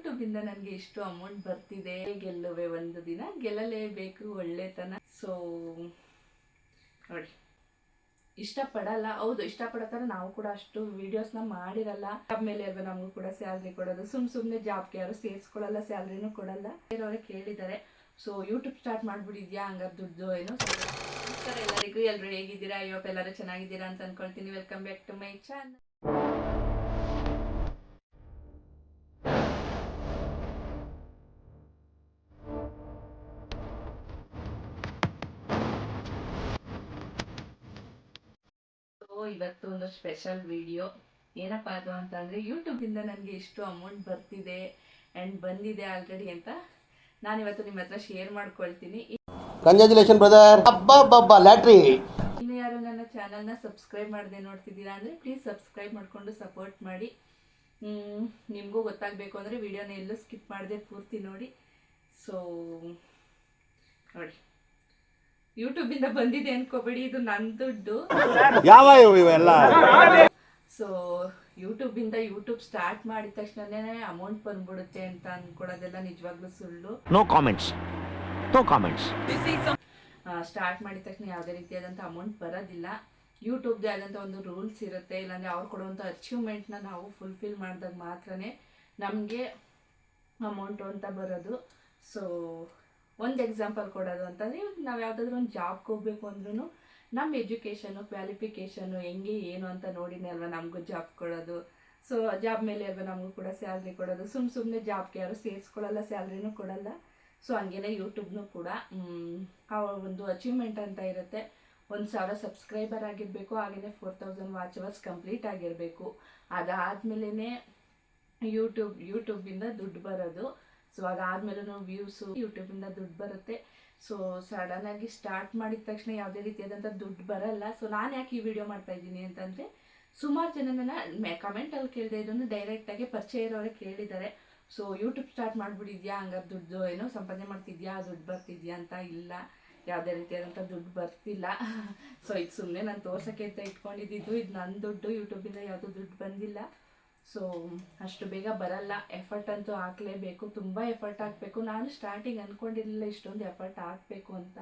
YouTube ಇಂದ ನನಗೆ ಇಷ್ಟು ಅಮೌಂಟ್ ಬರ್ತಿದೆ. ಗೆಲ್ಲುವೆ ಒಂದು ದಿನ, ಗೆಲ್ಲಲೇಬೇಕು ಒಳ್ಳೆತನ. ಸೊ ನೋಡಿ. ಇಷ್ಟಪಡಲ್ಲ. ಹೌದು ಇಷ್ಟಪಡತ್ತಾರೆ ನಾವು ಕೂಡ ಅಷ್ಟು ವಿಡಿಯೋಸ್ನ ಮಾಡಿರಲ್ಲ. ಆಮೇಲೆ ಅಲ್ವಾ ನಮಗೂ ಕೂಡ ಸ್ಯಾಲ್ರಿ ಕೊಡೋದು. ಸುಮ್ ಸುಮ್ಮನೆ ಜಾಬ್ಗೆ ಯಾರು ಸೇರಿಸ್ಕೊಳ್ಳಲ್ಲ ಸ್ಯಾಲ್ರಿನೂ ಕೊಡಲ್ಲ. ಬೇರೆಯವರೇ ಕೇಳಿದ್ದಾರೆ. ಸೊ ಯೂಟ್ಯೂಬ್ ಸ್ಟಾರ್ಟ್ ಮಾಡ್ಬಿಟ್ಟಿದ್ಯಾ? ಹಂಗಾರೆ ದುಡ್ಡು ಏನು? ನಮಸ್ಕಾರ ಎಲ್ಲರಿಗೂ. ಎಲ್ಲರೂ ಹೇಗಿದ್ದೀರಾ? ಅಯ್ಯೋ ಎಲ್ಲರೂ ಚೆನ್ನಾಗಿದ್ದೀರಾ ಅಂತ ಅನ್ಕೊಳ್ತೀನಿ. Welcome back to my channel ಇವತ್ತು ಒಂದು ಸ್ಪೆಷಲ್ ವಿಡಿಯೋ ಏನಪ್ಪ ಅದು ಅಂತಂದರೆ ಯೂಟ್ಯೂಬಿಂದ ನನಗೆ ಇಷ್ಟು ಅಮೌಂಟ್ ಬರ್ತಿದೆ ಆ್ಯಂಡ್ ಬಂದಿದೆ ಆಲ್ರೆಡಿ ಅಂತ ನಾನು ಇವತ್ತು ನಿಮ್ಮ ಹತ್ರ ಶೇರ್ ಮಾಡ್ಕೊಳ್ತೀನಿ. ಕಂಗ್ರ್ಯಾಚುಲೇಷನ್ ಬ್ರದರ್ ಲ್ಯಾಟ್ರಿ ಇನ್ನು ಯಾರು ನನ್ನ ಚಾನಲ್ನ ಸಬ್ಸ್ಕ್ರೈಬ್ ಮಾಡದೆ ನೋಡ್ತಿದ್ದೀರಾ ಅಂದರೆ ಪ್ಲೀಸ್ ಸಬ್ಸ್ಕ್ರೈಬ್ ಮಾಡಿಕೊಂಡು ಸಪೋರ್ಟ್ ಮಾಡಿ. ನಿಮಗೂ ಗೊತ್ತಾಗಬೇಕು ಅಂದರೆ ವಿಡಿಯೋನ ಎಲ್ಲೂ ಸ್ಕಿಪ್ ಮಾಡದೆ ಪೂರ್ತಿ ನೋಡಿ. ಸೊ ನೋಡಿ. ಯೂಟ್ಯೂಬಿಂದ ಬಂದಿದೆ ಅನ್ಕೋಬೇಡಿ ಇದು ನನ್ನ ದುಡ್ಡು. ಯಾವ ಇವೆಲ್ಲ? ಸೊ ಯೂಟ್ಯೂಬಿಂದ ಯೂಟ್ಯೂಬ್ ಸ್ಟಾರ್ಟ್ ಮಾಡಿದ ತಕ್ಷಣನೇ ಅಮೌಂಟ್ ಬಂದ್ಬಿಡುತ್ತೆ ಅಂತ ಅನ್ಕೊಡೋದೆಲ್ಲ ನಿಜವಾಗ್ಲೂ ಸುಳ್ಳು. No comments no comments start ಮಾಡಿದ ತಕ್ಷಣ ಯಾವುದೇ ರೀತಿಯಾದಂತ ಅಮೌಂಟ್ ಬರೋದಿಲ್ಲ. ಯೂಟ್ಯೂಬ್ದೇ ಆದಂಥ ಒಂದು ರೂಲ್ಸ್ ಇರುತ್ತೆ. ಇಲ್ಲಾಂದರೆ ಅವ್ರು ಕೊಡುವಂಥ ಅಚೀವ್ಮೆಂಟ್ನ ನಾವು ಫುಲ್ಫಿಲ್ ಮಾಡಿದಾಗ ಮಾತ್ರನೇ ನಮಗೆ ಅಮೌಂಟು ಅಂತ ಬರೋದು. ಸೊ ಒಂದು ಎಕ್ಸಾಂಪಲ್ ಕೊಡೋದು ಅಂತಂದರೆ ನಾವು ಯಾವುದಾದ್ರೂ ಒಂದು ಜಾಬ್ಗೆ ಹೋಗ್ಬೇಕು ಅಂದ್ರೂ ನಮ್ಮ ಎಜುಕೇಷನು ಕ್ವಾಲಿಫಿಕೇಷನು ಹೆಂಗೆ ಏನು ಅಂತ ನೋಡಿನೇ ಅಲ್ವಾ ನಮಗೂ ಜಾಬ್ ಕೊಡೋದು. ಸೊ ಜಾಬ್ ಮೇಲೆ ಅಲ್ವಾ ನಮಗೂ ಕೂಡ ಸ್ಯಾಲ್ರಿ ಕೊಡೋದು. ಸುಮ್ಮ ಸುಮ್ಮನೆ ಜಾಬ್ಗೆ ಯಾರು ಸೇರಿಸ್ಕೊಳ್ಳಲ್ಲ ಸ್ಯಾಲ್ರಿನೂ ಕೊಡಲ್ಲ. ಸೊ ಹಂಗೇನೆ ಯೂಟ್ಯೂಬ್ನು ಕೂಡ ಆ ಒಂದು ಅಚೀವ್ಮೆಂಟ್ ಅಂತ ಇರುತ್ತೆ. ಒಂದು ಸಾವಿರ ಸಬ್ಸ್ಕ್ರೈಬರ್ ಆಗಿರಬೇಕು ಹಾಗೆಯೇ four thousand watch hours complete ಆಗಿರಬೇಕು. ಅದಾದಮೇಲೆ ಯೂಟ್ಯೂಬ್ ಯೂಟ್ಯೂಬಿಂದ ದುಡ್ಡು ಬರೋದು. ಸೊ ಅದಾದಮೇಲೂ ವ್ಯೂಸು ಯೂಟ್ಯೂಬಿಂದ ದುಡ್ಡು ಬರುತ್ತೆ. ಸೊ ಸಡನ್ನಾಗಿ ಸ್ಟಾರ್ಟ್ ಮಾಡಿದ ತಕ್ಷಣ ಯಾವುದೇ ರೀತಿಯಾದಂಥ ದುಡ್ಡು ಬರಲ್ಲ. ಸೊ ನಾನು ಯಾಕೆ ಈ ವಿಡಿಯೋ ಮಾಡ್ತಾ ಇದ್ದೀನಿ ಅಂತಂದರೆ, ಸುಮಾರು ಜನ ನನ್ನ ಕಮೆಂಟಲ್ಲಿ ಕೇಳಿದೆ ಇದನ್ನು ಡೈರೆಕ್ಟಾಗಿ ಪರಿಚಯ ಇರೋರೇ ಕೇಳಿದ್ದಾರೆ. ಸೊ ಯೂಟ್ಯೂಬ್ ಸ್ಟಾರ್ಟ್ ಮಾಡಿಬಿಟ್ಟಿದ್ಯಾ? ಹಂಗಾರೆ ದುಡ್ಡು ಏನೋ ಸಂಪಾದನೆ ಮಾಡ್ತಿದ್ಯಾ? ದುಡ್ಡು ಬರ್ತಿದ್ಯಾ ಅಂತ ಇಲ್ಲ. ಯಾವುದೇ ರೀತಿಯಾದಂಥ ದುಡ್ಡು ಬರ್ತಿಲ್ಲ. ಸೊ ಇದು ಸುಮ್ಮನೆ ನಾನು ತೋರ್ಸೋಕ್ಕೆ ಅಂತ ಇಟ್ಕೊಂಡಿದ್ದು. ಇದು ನನ್ನ ದುಡ್ಡು. ಯೂಟ್ಯೂಬಿಂದ ಯಾವುದೂ ದುಡ್ಡು ಬಂದಿಲ್ಲ. ಸೊ ಅಷ್ಟು ಬೇಗ ಬರಲ್ಲ. ಎಫರ್ಟ್ ಅಂತೂ ಹಾಕಲೇಬೇಕು. ತುಂಬ ಎಫರ್ಟ್ ಹಾಕಬೇಕು. ನಾನು ಸ್ಟಾರ್ಟಿಂಗ್ ಅಂದ್ಕೊಂಡಿರಲಿಲ್ಲ ಇಷ್ಟೊಂದು ಎಫರ್ಟ್ ಹಾಕಬೇಕು ಅಂತ.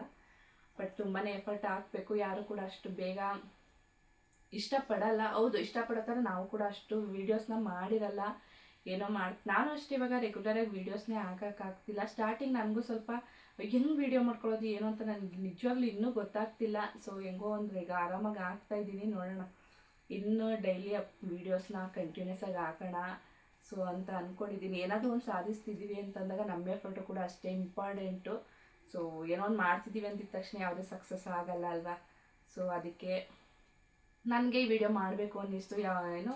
ಬಟ್ ತುಂಬಾ ಎಫರ್ಟ್ ಹಾಕಬೇಕು. ಯಾರು ಕೂಡ ಅಷ್ಟು ಬೇಗ ಇಷ್ಟಪಡಲ್ಲ. ಹೌದು ಇಷ್ಟಪಡತ್ತಾರೆ ನಾವು ಕೂಡ ಅಷ್ಟು ವೀಡಿಯೋಸ್ನ ಮಾಡಿರಲ್ಲ. ಏನೋ ಮಾಡಿ, ನಾನು ಅಷ್ಟೇ ಇವಾಗ ರೆಗ್ಯುಲರಾಗಿ ವೀಡಿಯೋಸ್ನೇ ಹಾಕೋಕ್ಕಾಗ್ತಿಲ್ಲ ಸ್ಟಾರ್ಟಿಂಗ್ ನನಗೂ ಸ್ವಲ್ಪ ಹೆಂಗೆ ವೀಡಿಯೋ ಮಾಡ್ಕೊಳ್ಳೋದು, ಏನು ಅಂತ ನನಗೆ ನಿಜವಾಗ್ಲೂ ಇನ್ನೂ ಗೊತ್ತಾಗ್ತಿಲ್ಲ. ಸೊ ಹೆಂಗೋ ಒಂದು, ಈಗ ಆರಾಮಾಗಿ ಆಗ್ತಾ ನೋಡೋಣ. ಇನ್ನು ಡೈಲಿ ಅಪ್ ವೀಡಿಯೋಸ್ನ ಕಂಟಿನ್ಯೂಸ್ ಆಗಿ ಹಾಕೋಣ. ಸೊ ಅಂತ ಅಂದ್ಕೊಂಡಿದ್ದೀನಿ ಏನಾದರೂ ಒಂದು ಸಾಧಿಸ್ತಿದ್ದೀವಿ ಅಂತಂದಾಗ ನಮ್ಮ ಎಫರ್ಟು ಕೂಡ ಅಷ್ಟೇ ಇಂಪಾರ್ಟೆಂಟು ಸೊ ಏನೋ ಒಂದು ಮಾಡ್ತಿದ್ದೀವಿ ಅಂದಿದ ತಕ್ಷಣ ಯಾವುದೇ ಸಕ್ಸಸ್ ಆಗಲ್ಲ ಅಲ್ವಾ? ಸೊ ಅದಕ್ಕೆ ನನಗೆ ಈ ವಿಡಿಯೋ ಮಾಡಬೇಕು ಅನ್ನಿಸ್ತು. ಯಾವ ಏನೋ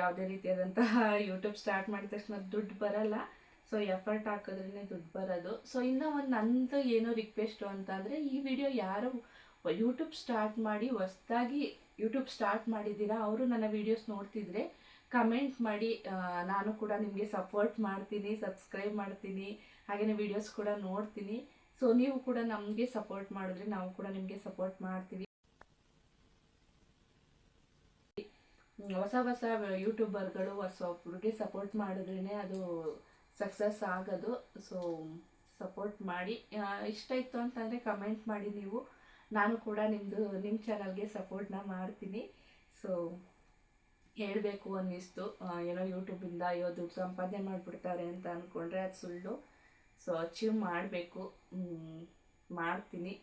ಯಾವುದೇ ರೀತಿಯಾದಂತಹ ಯೂಟ್ಯೂಬ್ ಸ್ಟಾರ್ಟ್ ಮಾಡಿದ ತಕ್ಷಣ ದುಡ್ಡು ಬರಲ್ಲ. ಸೊ ಎಫರ್ಟ್ ಹಾಕಿದ್ರೇ ದುಡ್ಡು ಬರೋದು. ಸೊ ಇನ್ನೂ ಒಂದು ನಂದು ಏನೋ ರಿಕ್ವೆಸ್ಟು ಅಂತಂದರೆ ಈ ವಿಡಿಯೋ ಯಾರು ಯೂಟ್ಯೂಬ್ ಸ್ಟಾರ್ಟ್ ಮಾಡಿ ಹೊಸ್ದಾಗಿ ಯೂಟ್ಯೂಬ್ ಸ್ಟಾರ್ಟ್ ಮಾಡಿದ್ದೀರಾ? ಅವರು ನನ್ನ ವೀಡಿಯೋಸ್ ನೋಡ್ತಿದ್ರೆ ಕಮೆಂಟ್ ಮಾಡಿ ನಾನು ಕೂಡ ನಿಮಗೆ ಸಪೋರ್ಟ್ ಮಾಡ್ತೀನಿ ಸಬ್ಸ್ಕ್ರೈಬ್ ಮಾಡ್ತೀನಿ ಹಾಗೆಯೇ ವೀಡಿಯೋಸ್ ಕೂಡ ನೋಡ್ತೀನಿ. ಸೊ ನೀವು ಕೂಡ ನಮಗೆ ಸಪೋರ್ಟ್ ಮಾಡಿದ್ರೆ ನಾವು ಕೂಡ ನಿಮಗೆ ಸಪೋರ್ಟ್ ಮಾಡ್ತೀವಿ. ಹೊಸ ಹೊಸ ಯೂಟ್ಯೂಬರ್ಗಳು ಹೊಸ ಒಬ್ರಿಗೆ ಸಪೋರ್ಟ್ ಮಾಡಿದ್ರೇ ಅದು ಸಕ್ಸಸ್ ಆಗೋದು. ಸೊ ಸಪೋರ್ಟ್ ಮಾಡಿ ಇಷ್ಟ ಇತ್ತು ಅಂತಂದರೆ ಕಮೆಂಟ್ ಮಾಡಿ ನೀವು. ನಾನು ಕೂಡ ನಿಮ್ಮದು ನಿಮ್ಮ ಚಾನಲ್ಗೆ ಸಪೋರ್ಟ್ನ ಮಾಡ್ತೀನಿ. ಸೊ ಹೇಳಬೇಕು ಅನ್ನಿಸ್ತು. ಏನೋ ಯೂಟ್ಯೂಬಿಂದ ಅಯ್ಯೋ ದುಡ್ಡು ಸಂಪಾದನೆ ಮಾಡಿಬಿಡ್ತಾರೆ ಅಂತ ಅಂದ್ಕೊಂಡ್ರೆ ಅದು ಸುಳ್ಳು. ಸೊ ಅಚೀವ್ ಮಾಡಬೇಕು. ಮಾಡ್ತೀನಿ.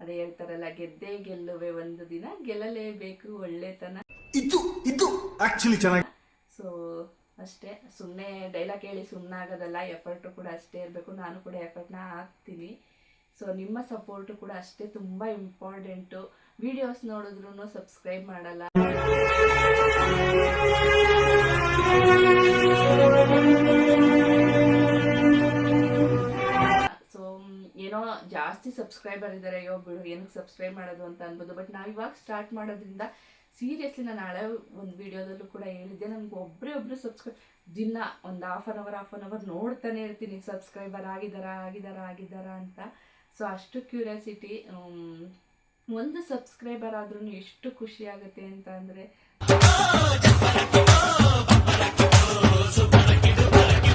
ಅದೇ ಹೇಳ್ತಾರಲ್ಲ ಗೆದ್ದೇ ಗೆಲ್ಲುವೆ ಒಂದು ದಿನ ಗೆಲ್ಲಲೇಬೇಕು ಒಳ್ಳೆತನ. ಇದು ಇದು ಆಕ್ಚುಲಿ ಚೆನ್ನಾಗಿ ಸೊ ಅಷ್ಟೇ. ಸುಮ್ಮನೆ ಡೈಲಾಗ್ ಹೇಳಿ ಸುಮ್ಮನೆ ಆಗೋದಲ್ಲ ಎಫರ್ಟು ಕೂಡ ಅಷ್ಟೇ ಇರಬೇಕು. ನಾನು ಕೂಡ ಎಫರ್ಟ್ನ ಹಾಕ್ತೀನಿ. ಸೊ ನಿಮ್ಮ ಸಪೋರ್ಟು ಕೂಡ ಅಷ್ಟೇ ತುಂಬ ಇಂಪಾರ್ಟೆಂಟು ವಿಡಿಯೋಸ್ ನೋಡಿದ್ರು ಸಬ್ಸ್ಕ್ರೈಬ್ ಮಾಡಲ್ಲ. ಸೊ ಏನೋ ಜಾಸ್ತಿ ಸಬ್ಸ್ಕ್ರೈಬರ್ ಇದ್ದಾರೆ ಅಯ್ಯೋ ಬಿಡು, ಏನಕ್ಕೆ ಸಬ್ಸ್ಕ್ರೈಬ್ ಮಾಡೋದು ಅಂತ ಅನ್ಬೋದು. ಬಟ್ ನಾವು ಇವಾಗ ಸ್ಟಾರ್ಟ್ ಮಾಡೋದ್ರಿಂದ ಸೀರಿಯಸ್ಲಿ ನಾನು ಹಳೆ ಒಂದು ವಿಡಿಯೋದಲ್ಲೂ ಕೂಡ ಹೇಳಿದ್ದೆ ನನಗೆ ಒಬ್ಬರೇ ಒಬ್ಬರು ಸಬ್ಸ್ಕ್ರೈಬ್ ದಿನ ಒಂದು half an hour half an hour ನೋಡ್ತಾನೆ ಇರ್ತೀನಿ. ಸಬ್ಸ್ಕ್ರೈಬರ್ ಆಗಿದ್ದಾರಾ ಆಗಿದ್ದಾರಾ ಆಗಿದ್ದಾರಾ ಅಂತ. ಸೊ ಅಷ್ಟು ಕ್ಯೂರಿಯಾಸಿಟಿ ಒಂದು ಸಬ್ಸ್ಕ್ರೈಬರ್ ಆದ್ರೂ ಎಷ್ಟು ಖುಷಿ ಆಗುತ್ತೆ ಅಂತ ಅಂದರೆ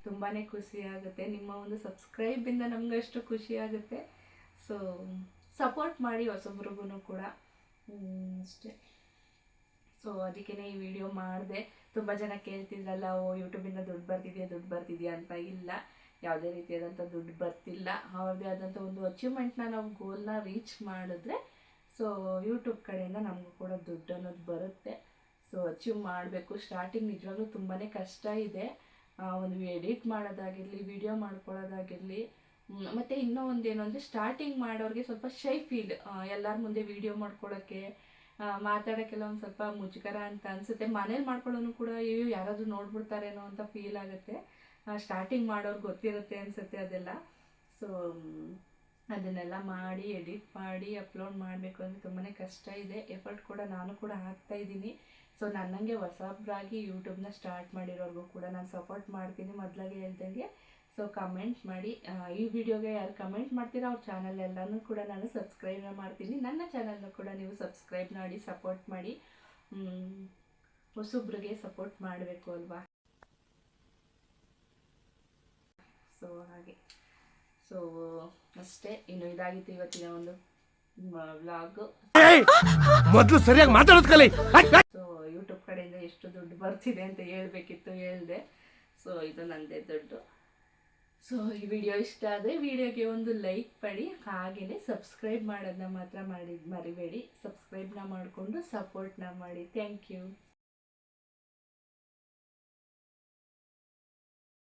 ತುಂಬ ಖುಷಿ ಆಗುತ್ತೆ. ನಿಮ್ಮ ಒಂದು ಸಬ್ಸ್ಕ್ರೈಬಿಂದ ನಮ್ಗೆ ಅಷ್ಟು ಖುಷಿ ಆಗುತ್ತೆ. ಸೊ ಸಪೋರ್ಟ್ ಮಾಡಿ ಹೊಸಬ್ರಿಗೂ ಕೂಡ. ಅಷ್ಟೇ. ಸೊ ಅದಕ್ಕೇ ಈ ವಿಡಿಯೋ ಮಾಡಿದೆ. ತುಂಬ ಜನ ಕೇಳ್ತಿದ್ರಲ್ಲ, ಓ ಯೂಟ್ಯೂಬಿಂದ ದುಡ್ಡು ಬರ್ತಿದೆಯಾ ದುಡ್ಡು ಬರ್ತಿದೆಯಾ ಅಂತ ಇಲ್ಲ. ಯಾವುದೇ ರೀತಿಯಾದಂಥ ದುಡ್ಡು ಬರ್ತಿಲ್ಲ. ಅವ್ರದ್ದೇ ಆದಂಥ ಒಂದು ಅಚೀವ್ಮೆಂಟ್ನ ನಾವು ಗೋಲ್ನ ರೀಚ್ ಮಾಡಿದ್ರೆ ಸೊ ಯೂಟ್ಯೂಬ್ ಕಡೆಯಿಂದ ನಮಗೂ ಕೂಡ ದುಡ್ಡು ಅನ್ನೋದು ಬರುತ್ತೆ. ಸೊ ಅಚೀವ್ ಮಾಡಬೇಕು. ಸ್ಟಾರ್ಟಿಂಗ್ ನಿಜವಾಗ್ಲೂ ತುಂಬಾ ಕಷ್ಟ ಇದೆ. ಒಂದು ಎಡಿಟ್ ಮಾಡೋದಾಗಿರಲಿ ವಿಡಿಯೋ ಮಾಡ್ಕೊಳ್ಳೋದಾಗಿರಲಿ ಮತ್ತು ಇನ್ನೂ ಒಂದೇನು ಅಂದರೆ ಸ್ಟಾರ್ಟಿಂಗ್ ಮಾಡೋರಿಗೆ ಸ್ವಲ್ಪ ಶೈ ಫೀಲ್ ಎಲ್ಲರ ಮುಂದೆ ವಿಡಿಯೋ ಮಾಡ್ಕೊಳ್ಳೋಕ್ಕೆ ಮಾತಾಡೋಕ್ಕೆಲ್ಲ ಒಂದು ಸ್ವಲ್ಪ ಮುಜುಗರ ಅಂತ ಅನಿಸುತ್ತೆ. ಮನೇಲಿ ಮಾಡ್ಕೊಳ್ಳೋನು ಕೂಡ ಅಯ್ಯೋ ಯಾರಾದರೂ ನೋಡ್ಬಿಡ್ತಾರೇನೋ ಅಂತ ಫೀಲ್ ಆಗುತ್ತೆ. ಸ್ಟಾರ್ಟಿಂಗ್ ಮಾಡೋರು ಗೊತ್ತಿರುತ್ತೆ ಅನಿಸುತ್ತೆ ಅದೆಲ್ಲ. ಸೊ ಅದನ್ನೆಲ್ಲ ಮಾಡಿ ಎಡಿಟ್ ಮಾಡಿ ಅಪ್ಲೋಡ್ ಮಾಡಬೇಕು ಅಂದರೆ ತುಂಬಾ ಕಷ್ಟ ಇದೆ. ಎಫರ್ಟ್ ಕೂಡ ನಾನು ಕೂಡ ಹಾಕ್ತಾ ಇದ್ದೀನಿ. ಸೊ ನನ್ನಂಗೆ ಹೊಸಬ್ರಾಗಿ ಯೂಟ್ಯೂಬ್ನ ಸ್ಟಾರ್ಟ್ ಮಾಡಿರೋರ್ಗೂ ಕೂಡ ನಾನು ಸಪೋರ್ಟ್ ಮಾಡ್ತೀನಿ ಮೊದಲಾಗೆ ಹೇಳ್ದಂಗೆ. ಸೊ ಕಮೆಂಟ್ ಮಾಡಿ ಈ ವಿಡಿಯೋಗೆ ಯಾರು ಕಮೆಂಟ್ ಮಾಡ್ತೀರಾ ಅವ್ರ ಚಾನಲ್ ಎಲ್ಲನೂ ಕೂಡ ನಾನು ಸಬ್ಸ್ಕ್ರೈಬ್ನ ಮಾಡ್ತೀನಿ. ನನ್ನ ಚಾನಲ್ನ ಕೂಡ ನೀವು ಸಬ್ಸ್ಕ್ರೈಬ್ ಮಾಡಿ ಸಪೋರ್ಟ್ ಮಾಡಿ ಹೊಸಬ್ರಿಗೆ ಸಪೋರ್ಟ್ ಮಾಡಬೇಕು ಅಲ್ವಾ? ಸೊ ಹಾಗೆ. ಸೊ ಅಷ್ಟೇ. ಇನ್ನು ಇದಾಗಿತ್ತು ಇವತ್ತಿನ ಒಂದು ವ್ಲಾಗು ಮೊದಲು ಸರಿಯಾಗಿ ಮಾತಾಡೋದು ಕಲಿ ಸೊ ಯೂಟ್ಯೂಬ್ ಕಡೆಯಿಂದ ಎಷ್ಟು ದುಡ್ಡು ಬರ್ತಿದೆ ಅಂತ ಹೇಳ್ಬೇಕಿತ್ತು ಹೇಳಿದೆ. ಸೊ ಇದು ನಂದೇ ದುಡ್ಡು. ಸೊ ಈ ವಿಡಿಯೋ ಇಷ್ಟ ಆದರೆ ವಿಡಿಯೋಗೆ ಒಂದು ಲೈಕ್ ಮಾಡಿ. ಹಾಗೆಯೇ ಸಬ್ಸ್ಕ್ರೈಬ್ ಮಾಡೋದನ್ನ ಮಾತ್ರ ಮಾಡಿ ಮರಿಬೇಡಿ. ಸಬ್ಸ್ಕ್ರೈಬ್ನ ಮಾಡಿಕೊಂಡು ಸಪೋರ್ಟ್ನ ಮಾಡಿ. Thank you